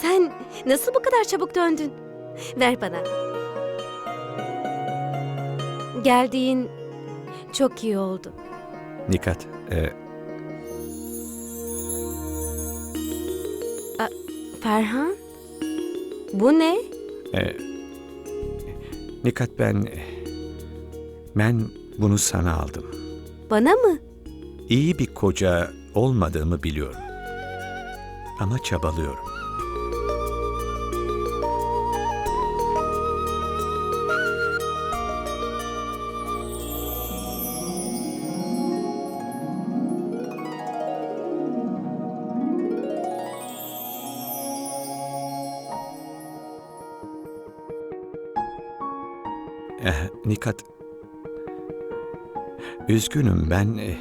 Sen nasıl bu kadar çabuk döndün? Ver bana. Geldiğin çok iyi oldu. Nikat, e, Ferhan? Bu ne? e, Nikat ben, ben bunu sana aldım. Bana mı? İyi bir koca olmadığımı biliyorum. Ama çabalıyorum. Eh, Nikat, üzgünüm ben eh,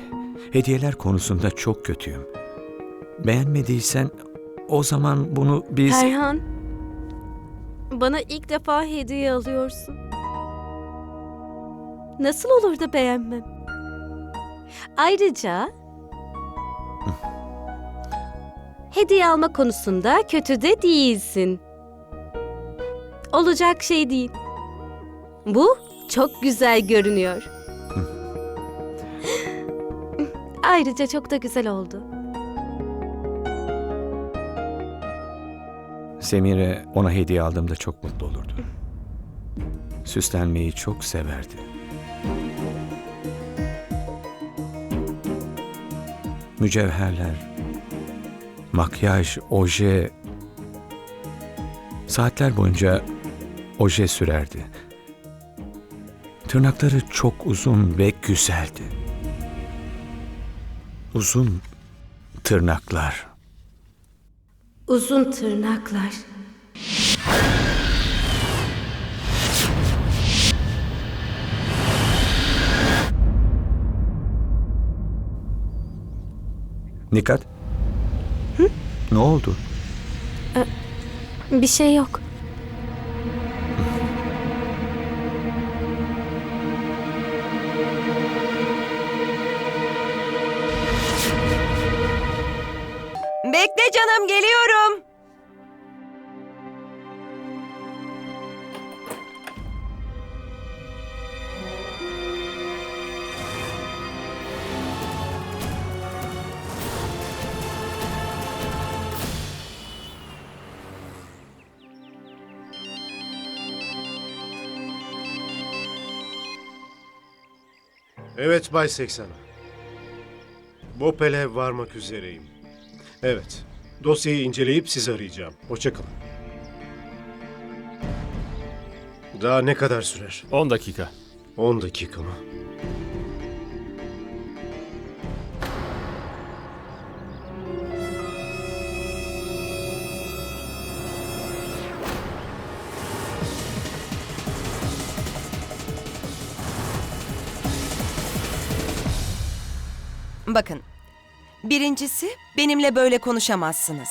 hediyeler konusunda çok kötüyüm. Beğenmediysen o zaman bunu biz... Ferhan. Bana ilk defa hediye alıyorsun. Nasıl olur da beğenmem? Ayrıca hediye alma konusunda kötü de değilsin. Olacak şey değil. Bu çok güzel görünüyor. Ayrıca çok da güzel oldu. Semire ona hediye aldığımda çok mutlu olurdu. Süslenmeyi çok severdi. Mücevherler, makyaj, oje... Saatler boyunca oje sürerdi. Tırnakları çok uzun ve güzeldi. Uzun tırnaklar. Uzun tırnaklar. Nikat? Ne oldu? Bir şey yok. Bekle canım geliyorum. Evet Bay 80. Bopel'e varmak üzereyim. Evet. Dosyayı inceleyip sizi arayacağım. Hoşçakalın. Daha ne kadar sürer? 10 dakika. 10 dakika mı? Bakın. Birincisi benimle böyle konuşamazsınız.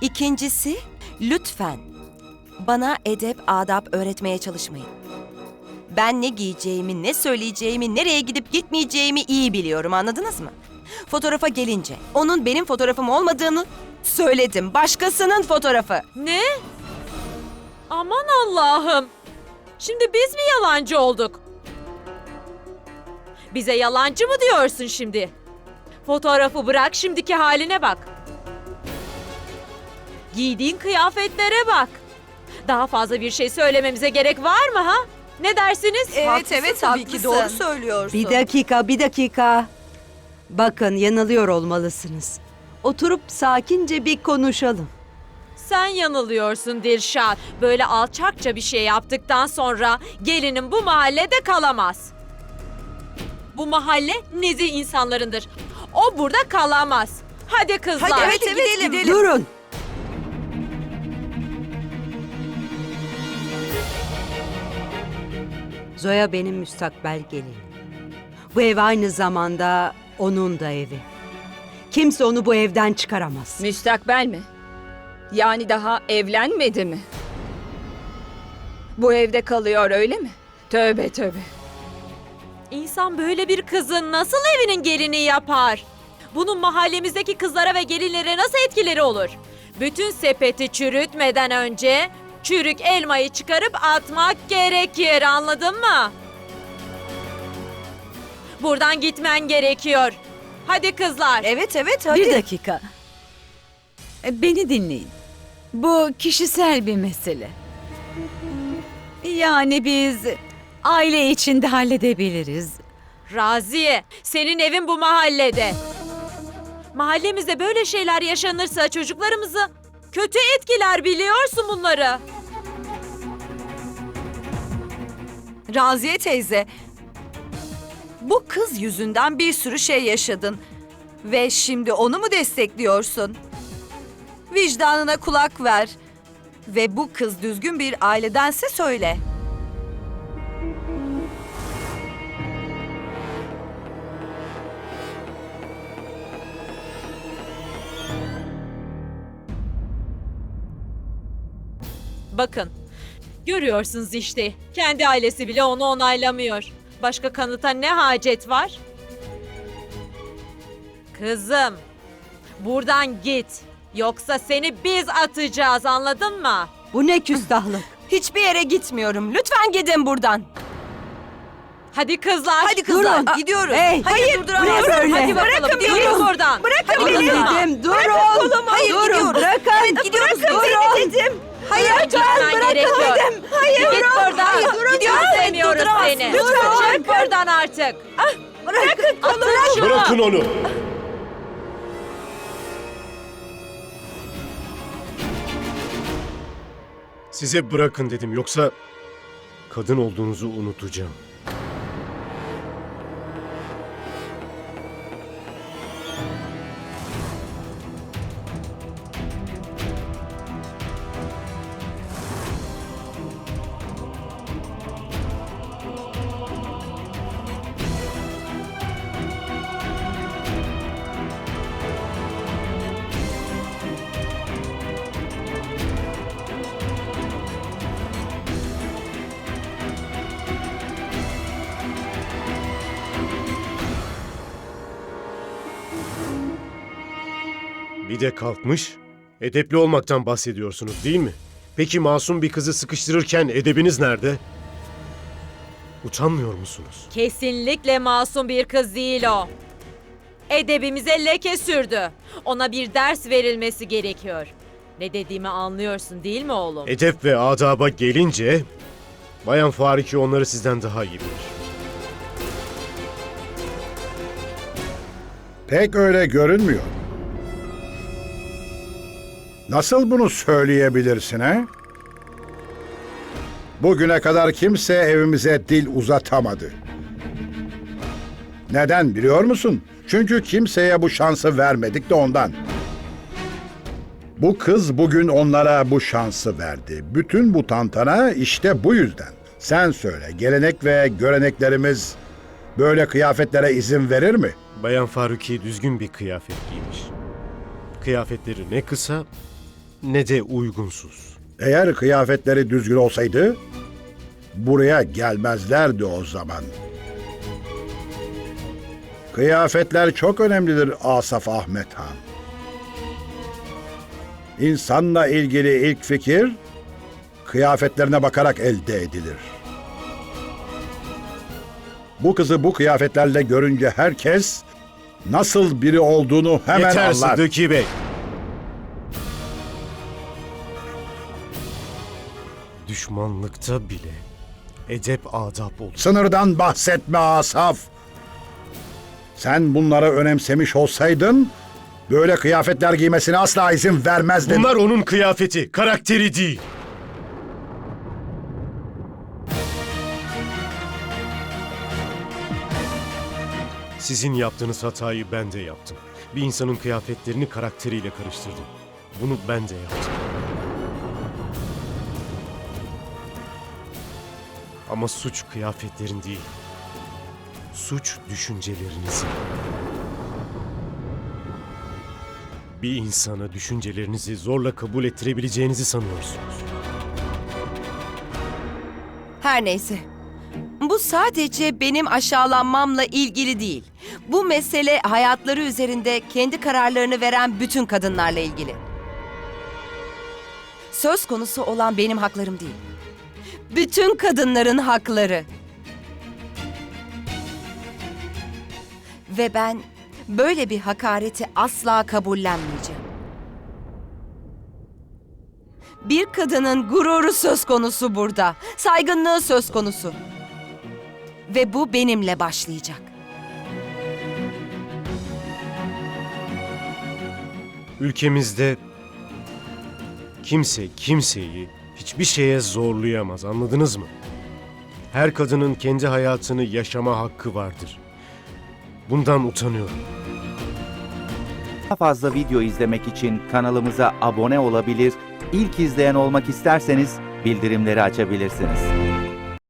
İkincisi lütfen bana edep adap öğretmeye çalışmayın. Ben ne giyeceğimi, ne söyleyeceğimi, nereye gidip gitmeyeceğimi iyi biliyorum anladınız mı? Fotoğrafa gelince onun benim fotoğrafım olmadığını söyledim. Başkasının fotoğrafı. Ne? Aman Allah'ım. Şimdi biz mi yalancı olduk? Bize yalancı mı diyorsun şimdi? Fotoğrafı bırak şimdiki haline bak. Giydiğin kıyafetlere bak. Daha fazla bir şey söylememize gerek var mı ha? Ne dersiniz? Evet evet tabii ki doğru söylüyorsun. Bir dakika, bir dakika. Bakın yanılıyor olmalısınız. Oturup sakince bir konuşalım. Sen yanılıyorsun Dilşat. Böyle alçakça bir şey yaptıktan sonra gelinin bu mahallede kalamaz. Bu mahalle nezih insanlarındır. O burada kalamaz. Hadi kızlar. Hadi evet evet gidelim. Durun. Zoya benim müstakbel gelinim. Bu ev aynı zamanda onun da evi. Kimse onu bu evden çıkaramaz. Müstakbel mi? Yani daha evlenmedi mi? Bu evde kalıyor öyle mi? Tövbe tövbe. İnsan böyle bir kızın nasıl evinin gelini yapar? Bunun mahallemizdeki kızlara ve gelinlere nasıl etkileri olur? Bütün sepeti çürütmeden önce çürük elmayı çıkarıp atmak gerekir anladın mı? Buradan gitmen gerekiyor. Hadi kızlar. Evet evet hadi. Bir dakika. E, Beni dinleyin. Bu kişisel bir mesele. Yani biz aile içinde halledebiliriz. Raziye, senin evin bu mahallede. Mahallemizde böyle şeyler yaşanırsa çocuklarımızı kötü etkiler biliyorsun bunları. Raziye teyze, bu kız yüzünden bir sürü şey yaşadın. Ve şimdi onu mu destekliyorsun? Vicdanına kulak ver. Ve bu kız düzgün bir ailedense söyle. Bakın, görüyorsunuz işte. Kendi ailesi bile onu onaylamıyor. Başka kanıta ne hacet var? Kızım, buradan git. Yoksa seni biz atacağız anladın mı? Bu ne küstahlık? Hiçbir yere gitmiyorum. Lütfen gidin buradan. Hadi kızlar. Hadi kızlar Durun. gidiyoruz. Hey, Hayır, ne böyle? Hadi bakalım Bırakın gidiyoruz beni. buradan. Bırakın beni. dedim, durun. kolumu. Hayır, durun, gidiyoruz. bırakın. Evet, gidiyoruz. Bırakın durun. beni dedim. Hayır, Gitmen gerekiyor. Hayır, Git buradan. Hayır, durun. Gidiyoruz Durduramazsın. seni. Lütfen. Çık buradan artık. Bırakın Atın şunu. Bırakın onu. Size bırakın dedim yoksa kadın olduğunuzu unutacağım. Bir de kalkmış, edepli olmaktan bahsediyorsunuz değil mi? Peki masum bir kızı sıkıştırırken edebiniz nerede? Utanmıyor musunuz? Kesinlikle masum bir kız değil o. Edebimize leke sürdü. Ona bir ders verilmesi gerekiyor. Ne dediğimi anlıyorsun değil mi oğlum? Edep ve adaba gelince, Bayan Fariki onları sizden daha iyi bilir. Pek öyle görünmüyor. Nasıl bunu söyleyebilirsin he? Bugüne kadar kimse evimize dil uzatamadı. Neden biliyor musun? Çünkü kimseye bu şansı vermedik de ondan. Bu kız bugün onlara bu şansı verdi. Bütün bu tantana işte bu yüzden. Sen söyle, gelenek ve göreneklerimiz böyle kıyafetlere izin verir mi? Bayan Faruki düzgün bir kıyafet giymiş. Kıyafetleri ne kısa ne de uygunsuz. Eğer kıyafetleri düzgün olsaydı buraya gelmezlerdi o zaman. Kıyafetler çok önemlidir Asaf Ahmet Han. İnsanla ilgili ilk fikir kıyafetlerine bakarak elde edilir. Bu kızı bu kıyafetlerle görünce herkes nasıl biri olduğunu hemen Yeter anlar. Sıddıki Bey. Düşmanlıkta bile edep adap olur. Sınırdan bahsetme Asaf. Sen bunları önemsemiş olsaydın böyle kıyafetler giymesine asla izin vermezdin. Bunlar onun kıyafeti, karakteri değil. Sizin yaptığınız hatayı ben de yaptım. Bir insanın kıyafetlerini karakteriyle karıştırdım. Bunu ben de yaptım. Ama suç kıyafetlerin değil. Suç düşüncelerinizin. Bir insana düşüncelerinizi zorla kabul ettirebileceğinizi sanıyorsunuz. Her neyse. Bu sadece benim aşağılanmamla ilgili değil. Bu mesele hayatları üzerinde kendi kararlarını veren bütün kadınlarla ilgili. söz konusu olan benim haklarım değil. Bütün kadınların hakları. Ve ben böyle bir hakareti asla kabullenmeyeceğim. Bir kadının gururu söz konusu burada. Saygınlığı söz konusu. Ve bu benimle başlayacak. Ülkemizde kimse kimseyi hiçbir şeye zorlayamaz anladınız mı? Her kadının kendi hayatını yaşama hakkı vardır. Bundan utanıyorum. Daha fazla video izlemek için kanalımıza abone olabilir, ilk izleyen olmak isterseniz bildirimleri açabilirsiniz.